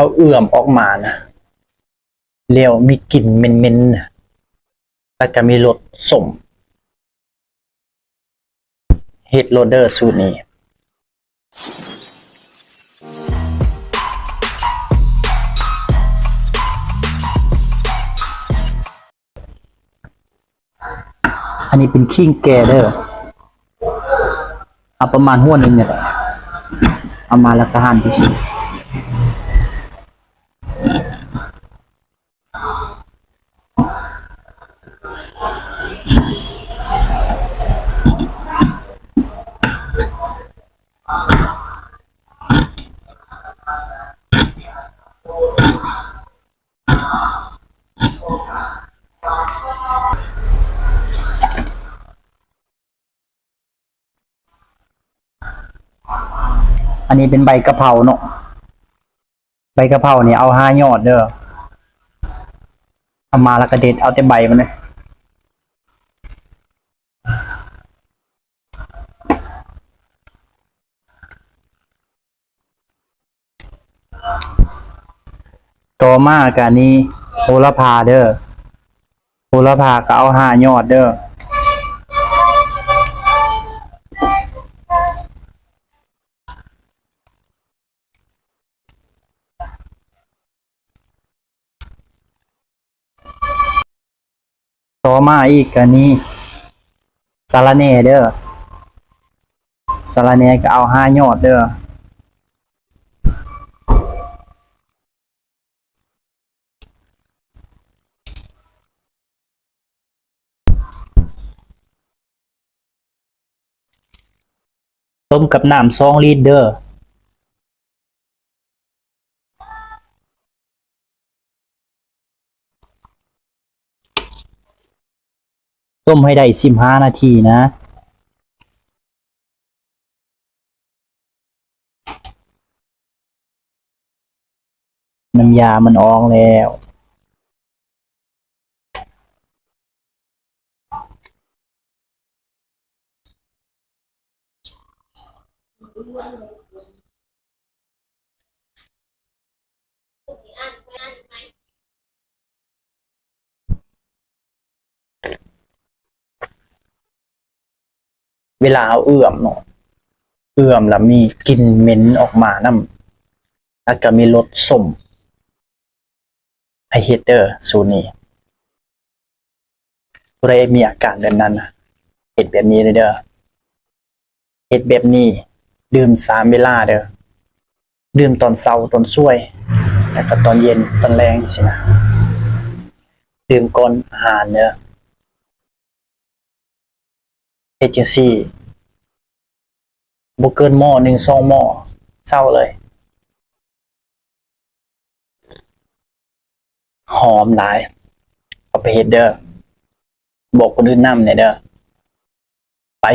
เอาเอื่อมออกมานะเรียวมีกลิ่นเหม็นๆนะแล้วก็มีรสสมเฮดโรเดอร์สูตรนี้อันนี้เป็นขิงแกเด้อเอาประมาณหัวนึงเนี่ยเอามาแล้วก็หั่นที่ชิ้น อันนี้เป็นใบกะเพราเนาะใบกะเพราเนี่ยเอาห้ายอดเด้อเอามาแล้วก็เด็ดเอาแต่ใบมันเลยต่อมากันนี้โหระพาเด้อโหระพาก็เอาห้ายอดเด้อ ต่อมาอีกอันนี้สาระแน่เด้อสาระแน่ก็เอาห้ายอดเด้อต้มกับน้ำสองลิตรเด้อ ต้มให้ได้สิบห้านาทีนะ น้ำยามันออกแล้ว เวลาเอาเอื่อมเนาะเอื่อมแล้วมีกลิ่นเหม็นออกมาน้ำแล้วก็มีรสส้มไอเฮเดอร์สูนี้ผู้ใดมีอาการแบบนั้นเห็ดแบบนี้เลยเด้อเห็ดแบบนี้ ดื่มสามเวลาเด้อดื่มตอนเช้าตอนช่วย แล้วก็ตอนเย็นตอนแรงสินะ ดื่มก่อนอาหารเด้อ เอเจนซี่บุเกินหม้อหนึ่งสองหม้อเศร้าเลย หอมหลาย เอาไปเฮ็ดเด้อบอกคนอื่นนำเนี่ยเด้อไป